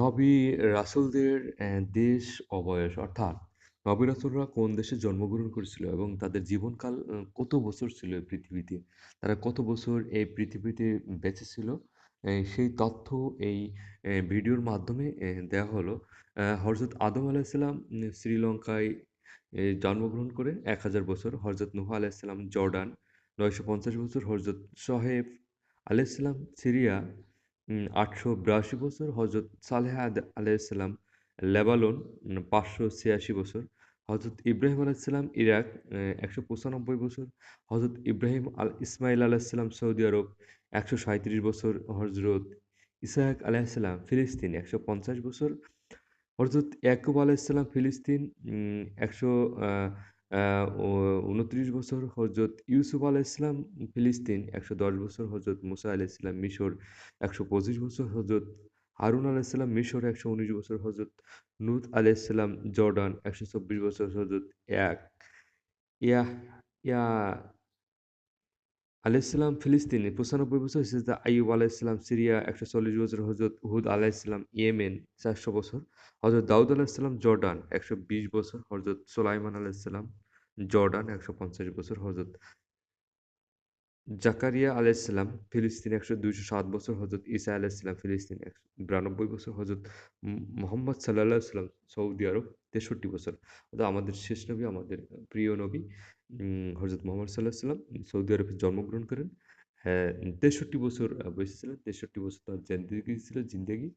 নবী রাসুলদের দেশ ও বয়স অর্থাৎ নবী রাসুলরা কোন দেশে জন্মগ্রহণ করেছিল এবং তাদের জীবনকাল কত বছর ছিল এই পৃথিবীতে? তারা কত বছর এই পৃথিবীতে বেঁচে ছিল? সেই তথ্য এই ভিডিওর মাধ্যমে দেওয়া হলো। হযরত আদম আলাইহিসসালাম উম, শ্রীলঙ্কায় জন্মগ্রহণ করে ১০০০ বছর। হযরত নূহ আলাইহিসসালাম জর্ডান ৯৫০ বছর। হযরত শোয়েব আলাইহিসসালাম সিরিয়া উম ৮৮২ বছর। হযরত সালেহ আদ আলাইহিসসালাম লেবানন উম ৫৮৬ বছর। হযরত ইব্রাহিম আলাইহিসসালাম ইরাক একশো পঁচানব্বই বছর। হযরত ইব্রাহিম আল ইসমাইল আলাইহিসসালাম সৌদি আরব ১৩৭ বছর। হযরত ইসহাক আলাইহিসসালাম ফিলিস্তিন ১৫০ বছর। হযরত ইয়াকুব আলাইহিসসালাম ফিলিস্তিন, উম ১০০ আ আ ও ২৯ বছর। হজরত ইউসুফ আলাইহিসসালাম, ফিলিস্তিন ১১০ বছর। হজরত মুসা আলাইহিসসালাম, মিশর ১২৫ বছর। হজরত হারুন আলাইহিসসালাম, মিশর ১১৯ বছর। হজরত নুত আল ইসলাম জর্ডান ১২৪ বছর। হজরত এক ইয়া ইয়া আলাইহিসসালাম ফিলিস্তিন ৯৫ বছর। হযরত আইব আলাইহিসসালাম সিরিয়া ১৪০ বছর। হজরত হুদ আলাইহিসসালাম ইয়েমেন ৪০০ বছর। হজরত দাউদ আলাইসাল্লাম জর্ডান ১২০ বছর। হজরত সোলাইমান আলাইহিসসালাম জর্ডান ১৫০ বছর। হযরত জাকারিয়া আলাইহিসসালাম ফিলিস্তিন ১০০ ২০৭ বছর। হযরত ঈসা আলাইহিসসালাম ফিলিস্তিন ১৯২ বছর। হযরত মু মুহাম্মদ সাল্লাল্লাহু আলাইহি ওয়াসাল্লাম সৌদি আরব ৬৩ বছর। অর্থাৎ আমাদের শেষ নবী, আমাদের প্রিয় নবী উম হযরত মুহাম্মদ সাল্লাল্লাহু আলাইহি ওয়াসাল্লাম সৌদি আরবে জন্মগ্রহণ করেন। হ্যাঁ, ৬৩ বছর বেঁচে ছিলেন। ৬৩ বছর তার জিন্দেগি ছিল জিন্দেগি।